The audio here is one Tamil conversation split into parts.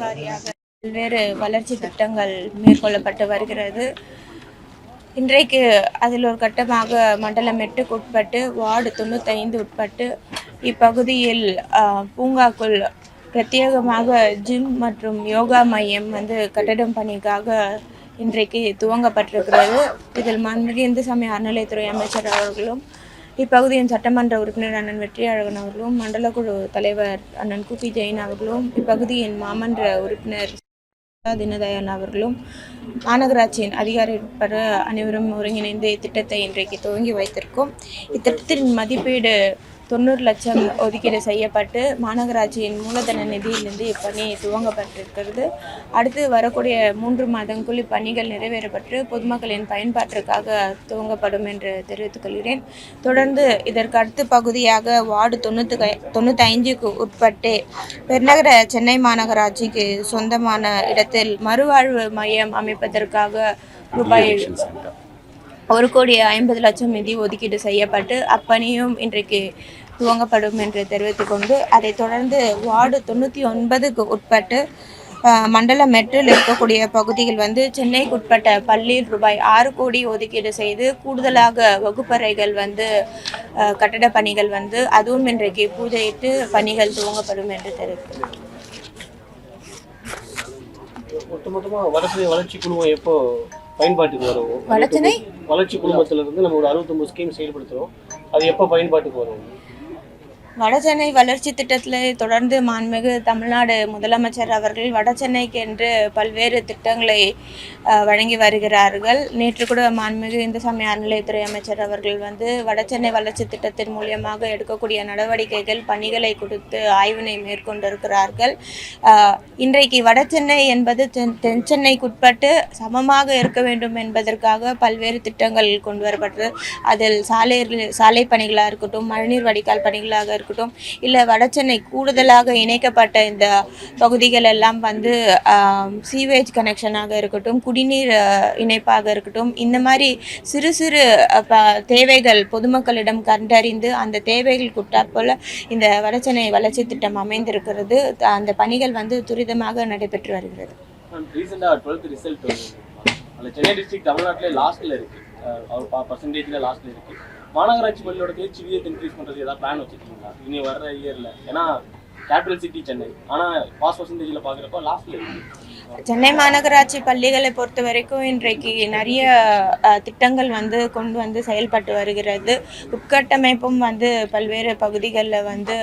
வாரியாக பல்வேறு வளர்ச்சி திட்டங்கள் மேற்கொள்ளப்பட்டு வருகிறது. இன்றைக்கு அதில் ஒரு கட்டமாக மண்டலம் எட்டுக்கு உட்பட்டு வார்டு தொண்ணூத்தைந்து உட்பட்டு இப்பகுதியில் பூங்காக்குள் பிரத்யேகமாக ஜிம் மற்றும் யோகா மையம் வந்து கட்டடம் பணிக்காக இன்றைக்கு துவங்கப்பட்டிருக்கிறது. இதில் மாண்புமிகு இந்து சமய அறநிலையத்துறை அமைச்சர் அவர்களும் இப்பகுதியின் சட்டமன்ற உறுப்பினர் அண்ணன் வெற்றியழகன் அவர்களும் மண்டல குழு தலைவர் அண்ணன் குபி ஜெயின் அவர்களும் இப்பகுதியின் மாமன்ற உறுப்பினர் தினதயான் அவர்களும் மாநகராட்சியின் அதிகாரிப்பட அனைவரும் ஒருங்கிணைந்து இத்திட்டத்தை இன்றைக்கு துவங்கி வைத்திருக்கோம். இத்திட்டத்தின் மதிப்பீடு தொண்ணூறு லட்சம் ஒதுக்கீடு செய்யப்பட்டு மாநகராட்சியின் மூலதன நிதியிலிருந்து இப்பணி துவங்கப்பட்டிருக்கிறது. அடுத்து வரக்கூடிய மூன்று மாதங்களுக்குள் இப்பணிகள் நிறைவேறப்பட்டு பொதுமக்களின் பயன்பாட்டிற்காக துவங்கப்படும் என்று தெரிவித்துக் கொள்கிறேன். தொடர்ந்து இதற்கு அடுத்த பகுதியாக வார்டு தொண்ணூற்றி தொண்ணூத்தைந்துக்கு உட்பட்டு பெருநகர சென்னை மாநகராட்சிக்கு சொந்தமான இடத்தில் மறுவாழ்வு மையம் அமைப்பதற்காக ரூபாய் ஒரு கோடி ஐம்பது லட்சம் நிதி ஒதுக்கீடு செய்யப்பட்டு அப்பணியும் இன்றைக்கு துவங்கப்படும் என்று தெரிவித்து கொண்டு அதைத் தொடர்ந்து வார்டு தொண்ணூற்றி ஒன்பதுக்கு உட்பட்டு மண்டல மெட்ரில் இருக்கக்கூடிய பகுதியில் வந்து சென்னைக்கு உட்பட்ட பள்ளியில் ரூபாய் ஆறு கோடி ஒதுக்கீடு செய்து கூடுதலாக வகுப்பறைகள் வந்து கட்டட பணிகள் வந்து அதுவும் இன்றைக்கு பூஜையிட்டு பணிகள் துவங்கப்படும் என்று தெரிவித்துள்ளது ஒட்டுமொத்தமாக வளர்ச்சி வளர்ச்சி குழுமம் எப்போ பயன்பாட்டுக்கு வரும்? வளர்ச்சி குழுமத்துல இருந்து நம்ம ஒரு அறுபத்தொன்பது ஸ்கீம் செயல்படுத்துறோம். அது எப்போ பயன்பாட்டுக்கு வரும்? வடசென்னை வளர்ச்சி திட்டத்தில் தொடர்ந்து மாண்புமிகு தமிழ்நாடு முதலமைச்சர் அவர்கள் வடசென்னைக்கு என்று பல்வேறு திட்டங்களை வழங்கி வருகிறார்கள். நேற்று கூட மாண்புமிகு இந்து சமய அறநிலையத்துறை அமைச்சர் அவர்கள் வந்து வடசென்னை வளர்ச்சி திட்டத்தின் மூலியமாக எடுக்கக்கூடிய நடவடிக்கைகள் பணிகளை கொடுத்து ஆய்வினை மேற்கொண்டிருக்கிறார்கள். இன்றைக்கு வடசென்னை என்பது தென் தென் சென்னைக்குட்பட்டு சமமாக இருக்க வேண்டும் என்பதற்காக பல்வேறு திட்டங்கள் கொண்டு வரப்பட்டது அதில் சாலை சாலை பணிகளாக இருக்கட்டும் மழைநீர் வடிகால் பணிகளாக இருக்கட்டும். இல்லை வடசென்னை கூடுதலாக இணைக்கப்பட்ட இந்த பகுதிகள் எல்லாம் வந்து சீவேஜ் கனெக்ஷனாக இருக்கட்டும் குடிநீர் இணைப்பாக இருக்கட்டும் இந்த மாதிரி சிறு சிறு தேவைகள் பொதுமக்களிடம் கண்டறிந்து அந்த தேவைகள் குட்டாப்போல இந்த வடசென்னை வளர்ச்சி திட்டம் அமைந்திருக்கிறது. அந்த பணிகள் வந்து துரிதமாக நடைபெற்று வருகிறது. சென்னை டிஸ்ட்ரிக்ட் தமிழ்நாட்டிலே லாஸ்ட்டில் இருக்கு. பர்சன்டேஜில் லாஸ்ட்டில் இருக்கு. மாநகராட்சி பள்ளியோட தேர்ச்சி விகிதத்தை இன்க்ரீஸ் பண்ணுறது ஏதாவது பிளான் வச்சுருக்கீங்களா? இனி வர்ற இயரில் ஏன்னா கேபிட்டல் சிட்டி சென்னை. ஆனால் பாஸ் பர்சன்டேஜில் பார்க்குறப்ப லாஸ்ட்டில் இருக்கு சென்னை மாநகராட்சி பள்ளிகளை பொறுத்த வரைக்கும் இன்றைக்கு நிறைய திட்டங்கள் வந்து கொண்டு வந்து செயல்பட்டு வருகிறது. உட்கட்டமைப்பும் வந்து பல்வேறு பகுதிகளில் வந்து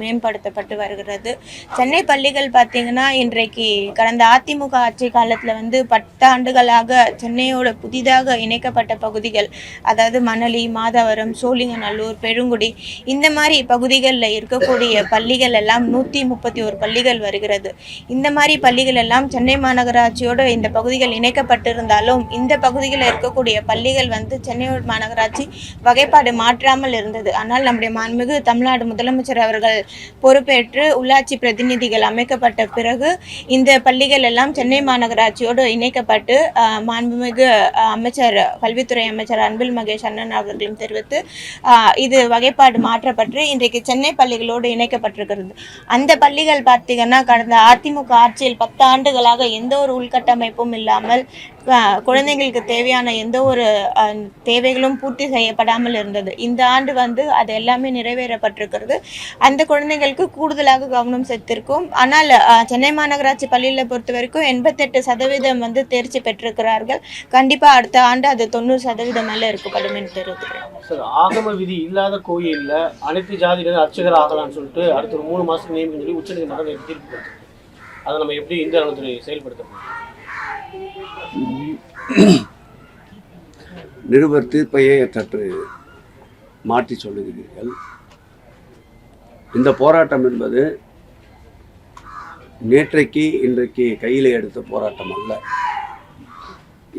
மேம்படுத்தப்பட்டு வருகிறது. சென்னை பள்ளிகள் பார்த்திங்கன்னா இன்றைக்கு கடந்த அதிமுக ஆட்சி காலத்தில் வந்து பத்தாண்டுகளாக சென்னையோட புதிதாக இணைக்கப்பட்ட பகுதிகள் அதாவது மணலி மாதவரம் சோழிங்கநல்லூர் பெருங்குடி இந்த மாதிரி பகுதிகளில் இருக்கக்கூடிய பள்ளிகள் எல்லாம் நூற்றி முப்பத்தி ஒரு பள்ளிகள் வருகிறது. இந்த மாதிரி பள்ளிகள் எல்லாம் சென்னை மாநகராட்சியோடு இந்த பகுதிகள் இணைக்கப்பட்டிருந்தாலும் இந்த பகுதிகளில் இருக்கக்கூடிய பள்ளிகள் வந்து சென்னை மாநகராட்சி வகைப்பாடு மாற்றாமல் இருந்தது. ஆனால் நம்முடைய மாண்புமிகு தமிழ்நாடு முதலமைச்சர் அவர்கள் பொறுப்பேற்று உள்ளாட்சி பிரதிநிதிகள் அமைக்கப்பட்ட பிறகு இந்த பள்ளிகள் எல்லாம் சென்னை மாநகராட்சியோடு இணைக்கப்பட்டு மாண்புமிகு அமைச்சர் கல்வித்துறை அமைச்சர் அன்பில் மகேஷ் அண்ணன் அவர்களும் தெரிவித்து இது வகைப்பாடு மாற்றப்பட்டு இன்றைக்கு சென்னை பள்ளிகளோடு இணைக்கப்பட்டிருக்கிறது. அந்த பள்ளிகள் பார்த்தீங்கன்னா கடந்த அதிமுக ஆட்சியில் பத்து ஆண்டுகளாக எந்த ஒரு உள்கட்டமைப்பும் இல்லாமல் குழந்தைங்களுக்கு தேவையான எந்த ஒரு தேவைகளும் பூர்த்தி செய்யப்படாமல் இருந்தது. இந்த ஆண்டு வந்து அது எல்லாமே நிறைவேறப்பட்டிருக்கிறது. அந்த குழந்தைங்களுக்கு கூடுதலாக கவனம் செலுத்திருக்கும் ஆனால் சென்னை மாநகராட்சி பள்ளியில் பொறுத்த வரைக்கும் எண்பத்தெட்டு சதவீதம் வந்து தேர்ச்சி பெற்றிருக்கிறார்கள். கண்டிப்பாக அடுத்த ஆண்டு அது தொண்ணூறு சதவீதம் மேலே இருக்கப்படும் என்று தெரிவித்துக்கிறேன் சார் ஆகம விதி இல்லாத கோயிலில் அனைத்து ஜாதியினர் அர்ச்சகர் ஆகலாம்னு சொல்லிட்டு அடுத்த ஒரு மூணு மாதம் நியமிக்கும் சொல்லி உச்சநீதிமன்றம் நேற்று தீர்ப்பு அதை நம்ம எப்படி இந்திய ராணுவத்துறை செயல்படுத்த நிருபர் தீர்ப்பையே சற்று மாற்றி சொல்லுகிறீர்கள். இந்த போராட்டம் என்பது நேற்றைக்கு இன்றைக்கு கையில் எடுத்த போராட்டம் அல்ல.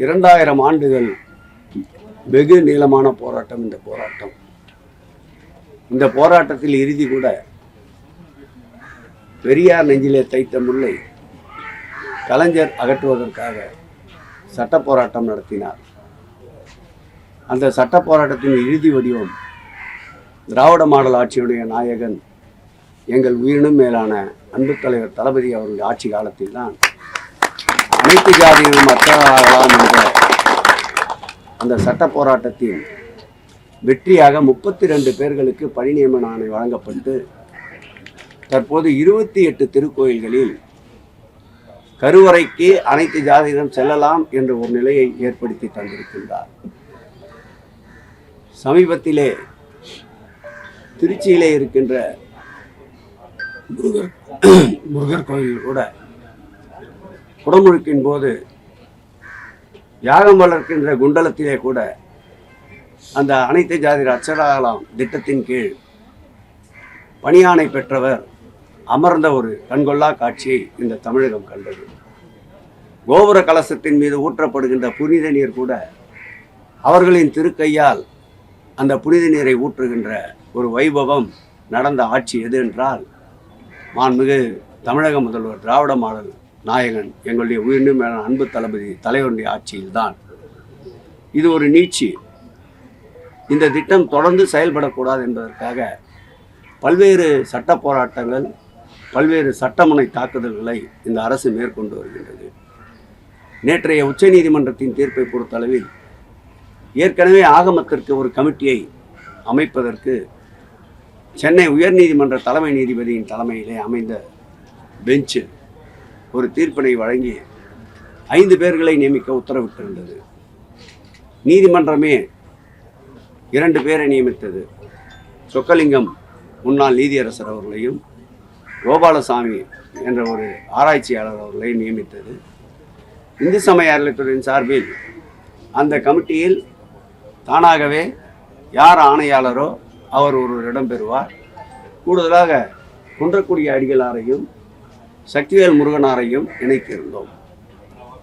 இரண்டாயிரம் ஆண்டுகள் வெகு நீளமான போராட்டம் இந்த போராட்டம். இந்த போராட்டத்தில் இறுதி கூட பெரியார் நெஞ்சிலே தைத்த முல்லை கலைஞர் அகற்றுவதற்காக சட்ட போராட்டம் நடத்தினார். அந்த சட்ட போராட்டத்தின் இறுதி வடிவம் திராவிட மாடல் ஆட்சியுடைய நாயகன் எங்கள் உயிரினும் மேலான அன்பு தலைவர் தளபதி அவர்கள் ஆட்சி காலத்தில் தான் அனைத்து ஜாதிகளும் அற்றவர்களாகலாம் என்ற அந்த சட்ட போராட்டத்தின் வெற்றியாக முப்பத்தி ரெண்டு பேர்களுக்கு பணி நியமன ஆணை வழங்கப்பட்டு தற்போது இருபத்தி எட்டு திருக்கோயில்களில் கருவறைக்கு அனைத்து ஜாதியிடம் செல்லலாம் என்ற ஒரு நிலையை ஏற்படுத்தி தந்திருக்கின்றார். சமீபத்திலே திருச்சியிலே இருக்கின்ற முருகர் முருகர் கோயில் கூட குடமுழுக்கின் போது யாகம் வளர்க்கின்ற குண்டலத்திலே கூட அந்த அனைத்து ஜாதி அச்சராகலாம் திட்டத்தின் கீழ் பணியாணை பெற்றவர் அமர்ந்த ஒரு கண்கொள்ளா காட்சியை இந்த தமிழகம் கண்டது. கோபுர கலசத்தின் மீது ஊற்றப்படுகின்ற புனித நீர் கூட அவர்களின் திருக்கையால் அந்த புனித நீரை ஊற்றுகின்ற ஒரு வைபவம் நடந்த ஆட்சி எது என்றால் மாண்புமிகு தமிழக முதல்வர் திராவிட மாடல் நாயகன் எங்களுடைய உயிரினும் மேலான அன்பு தளபதி தலைவருடைய ஆட்சியில்தான். இது ஒரு நீட்சி. இந்த திட்டம் தொடர்ந்து செயல்படக்கூடாது என்பதற்காக பல்வேறு சட்ட போராட்டங்கள் பல்வேறு சட்டமுனை தாக்குதல்களை இந்த அரசு மேற்கொண்டு வருகின்றது. நேற்றைய உச்சநீதிமன்றத்தின் தீர்ப்பை பொறுத்தளவில் ஏற்கனவே ஆகமத்திற்கு ஒரு கமிட்டியை அமைப்பதற்கு சென்னை உயர்நீதிமன்ற தலைமை நீதிபதியின் தலைமையிலே அமைந்த பெஞ்சு ஒரு தீர்ப்பினை வழங்கி ஐந்து பேர்களை நியமிக்க உத்தரவிட்டிருந்தது. நீதிமன்றமே இரண்டு பேரை நியமித்தது. சொக்கலிங்கம் முன்னாள் நீதியரசர் அவர்களையும் கோபாலசாமி என்ற ஒரு ஆராய்ச்சியாளர் அவர்களை நியமித்தது. இந்து சமய அறநிலைத்துறையின் சார்பில் அந்த கமிட்டியில் தானாகவே யார் ஆணையாளரோ அவர் ஒருவர் இடம் பெறுவார் கூடுதலாக குன்றக்குடி அடிகளாரையும் சக்திவேல் முருகனாரையும் இணைத்திருந்தோம்.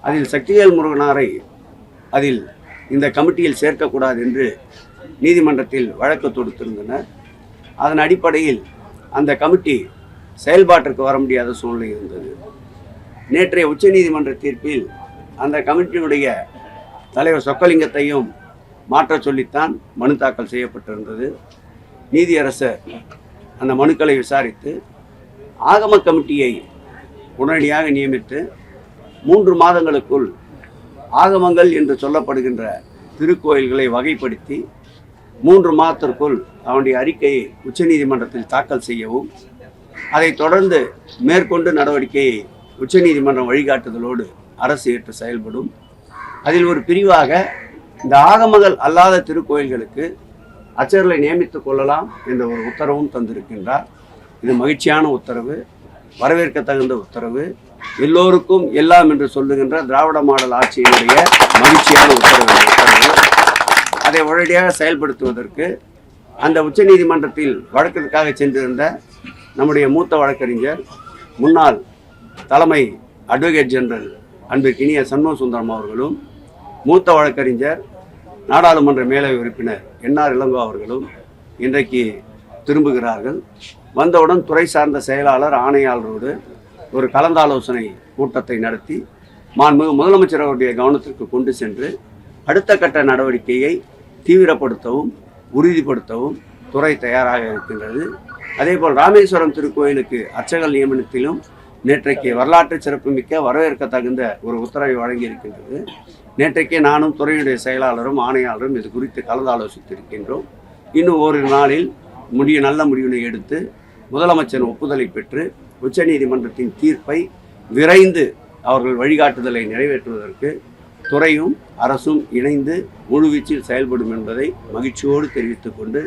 அதில் சக்திவேல் முருகனாரை அதில் இந்த கமிட்டியில் சேர்க்கக்கூடாது என்று நீதிமன்றத்தில் வழக்கு தொடுத்திருந்தனர். அதன் அடிப்படையில் அந்த கமிட்டி செயல்பாட்டிற்கு வர முடியாத சூழ்நிலை இருந்தது. நேற்றைய உச்சநீதிமன்ற தீர்ப்பில் அந்த கமிட்டியினுடைய தலைவர் சொக்கலிங்கத்தையும் மாற்றச் சொல்லித்தான் மனு தாக்கல் செய்யப்பட்டிருந்தது. நீதியரசர் அந்த மனுக்களை விசாரித்து ஆகம கமிட்டியை உடனடியாக நியமித்து மூன்று மாதங்களுக்குள் ஆகமங்கள் என்று சொல்லப்படுகின்ற திருக்கோயில்களை வகைப்படுத்தி மூன்று மாதத்திற்குள் அவனுடைய அறிக்கையை உச்சநீதிமன்றத்தில் தாக்கல் செய்யவும் அதை தொடர்ந்து மேற்கொண்டு நடவடிக்கையை உச்சநீதிமன்றம் வழிகாட்டுதலோடு அரசு ஏற்று செயல்படும். அதில் ஒரு பிரிவாக இந்த ஆகமங்கள் அல்லாத திருக்கோயில்களுக்கு அச்சர்களை நியமித்துக் கொள்ளலாம் என்ற ஒரு உத்தரவும் தந்திருக்கின்றார். இது மகிழ்ச்சியான உத்தரவு வரவேற்க தகுந்த உத்தரவு. எல்லோருக்கும் எல்லாம் என்று சொல்லுகின்ற திராவிட மாடல் ஆட்சியினுடைய மகிழ்ச்சியான உத்தரவு. உத்தரவு அதை உடனடியாக செயல்படுத்துவதற்கு அந்த உச்சநீதிமன்றத்தில் வழக்கிற்காக சென்றிருந்த நம்முடைய மூத்த வழக்கறிஞர் முன்னாள் தலைமை அட்வொகேட் ஜெனரல் அன்பிற்கினிய சண்முக சுந்தரம் அவர்களும் மூத்த வழக்கறிஞர் நாடாளுமன்ற மேலவை உறுப்பினர் என்ஆர் இளங்கோ அவர்களும் இன்றைக்கு திரும்புகிறார்கள். வந்தவுடன் துறை சார்ந்த செயலாளர் ஆணையாளரோடு ஒரு கலந்தாலோசனை கூட்டத்தை நடத்தி மாண்புமிகு முதலமைச்சர் அவருடைய கவனத்திற்கு கொண்டு சென்று அடுத்த கட்ட நடவடிக்கையை தீவிரப்படுத்தவும் உறுதிப்படுத்தவும் துறை தயாராக இருக்கின்றது. அதேபோல் ராமேஸ்வரம் திருக்கோயிலுக்கு அர்ச்சகர் நியமனத்திலும் நேற்றைக்கு வரலாற்று சிறப்புமிக்க வரவேற்கத்தகுந்த ஒரு உத்தரவை வழங்கியிருக்கின்றது. நேற்றைக்கே நானும் துறையுடைய செயலாளரும் ஆணையாளரும் இது குறித்து கலந்தாலோசித்திருக்கின்றோம். இன்னும் ஓரிரு நாளில் முடிய நல்ல முடிவினை எடுத்து முதலமைச்சர் ஒப்புதலை பெற்று உச்சநீதிமன்றத்தின் தீர்ப்பை விரைந்து அவர்கள் வழிகாட்டுதலை நிறைவேற்றுவதற்கு துறையும் அரசும் இணைந்து முழுவீச்சில் செயல்படும் என்பதை மகிழ்ச்சியோடு தெரிவித்துக்கொண்டு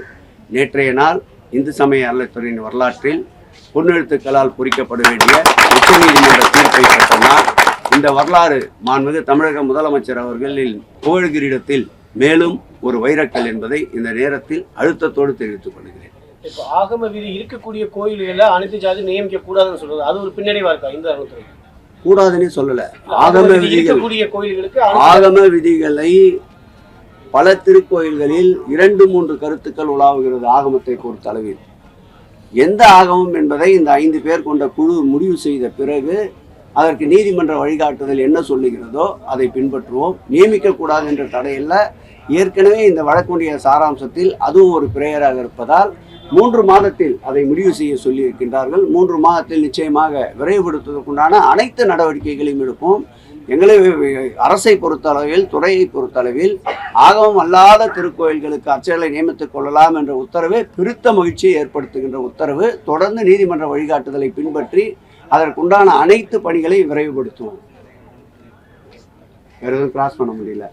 நேற்றைய நாள் இந்து சமய அறநிலைத்துறையின் வரலாற்றில் பொன்னெழுத்துக்களால் பொறிக்கப்பட வேண்டிய உச்சநீதிமன்ற தீர்ப்பை பெற்ற நாள் இந்த வரலாறு மாண்புமிகு தமிழக முதலமைச்சர் அவர்களின் புகழ்கிரீடத்தில் மேலும் ஒரு வைரக்கல் என்பதை இந்த நேரத்தில் அழுத்தத்தோடு தெரிவித்துக் கொள்கிறேன். இப்போ ஆகம விதி இருக்கக்கூடிய கோயில்களில் அனைத்து ஜாதி நியமிக்க கூடாதுன்னு சொல்றது அது ஒரு பின்னடைவா இருக்கா இந்து அறநிலைத்துறை கூடாதுன்னே சொல்லல. ஆகம ஆகம விதி விதிகள். ஆகம விதிகளை பல திருக்கோயில்களில் இரண்டு மூன்று கருத்துக்கள் உலாவுகிறது ஆகமத்தை பொறுத்தளவில் எந்த ஆகமம் என்பதை இந்த ஐந்து பேர் கொண்ட குழு முடிவு செய்த பிறகு அதற்கு நீதிமன்ற வழிகாட்டுதல் என்ன சொல்லுகிறதோ அதை பின்பற்றுவோம். நியமிக்கக்கூடாது என்ற தடையில் ஏற்கனவே இந்த வழக்குடைய சாராம்சத்தில் அதுவும் ஒரு பிரேயராக இருப்பதால் மூன்று மாதத்தில் அதை முடிவு செய்ய சொல்லியிருக்கின்றார்கள். மூன்று மாதத்தில் நிச்சயமாக விரைவுபடுத்துவதற்குண்டான அனைத்து நடவடிக்கைகளையும் எடுப்போம். எங்களை அரசை பொறுத்தளவில் துறையை பொறுத்தளவில் ஆகமம் அல்லாத திருக்கோயில்களுக்கு அர்ச்சகர்களை நியமித்துக் கொள்ளலாம் என்ற உத்தரவு பெருத்த மகிழ்ச்சியை ஏற்படுத்துகின்ற உத்தரவு தொடர்ந்து நீதிமன்ற வழிகாட்டுதலை பின்பற்றி அதற்குண்டான அனைத்து பணிகளையும் விரைவுபடுத்துவோம். வேற எதுவும் கிராஸ் பண்ண முடியல.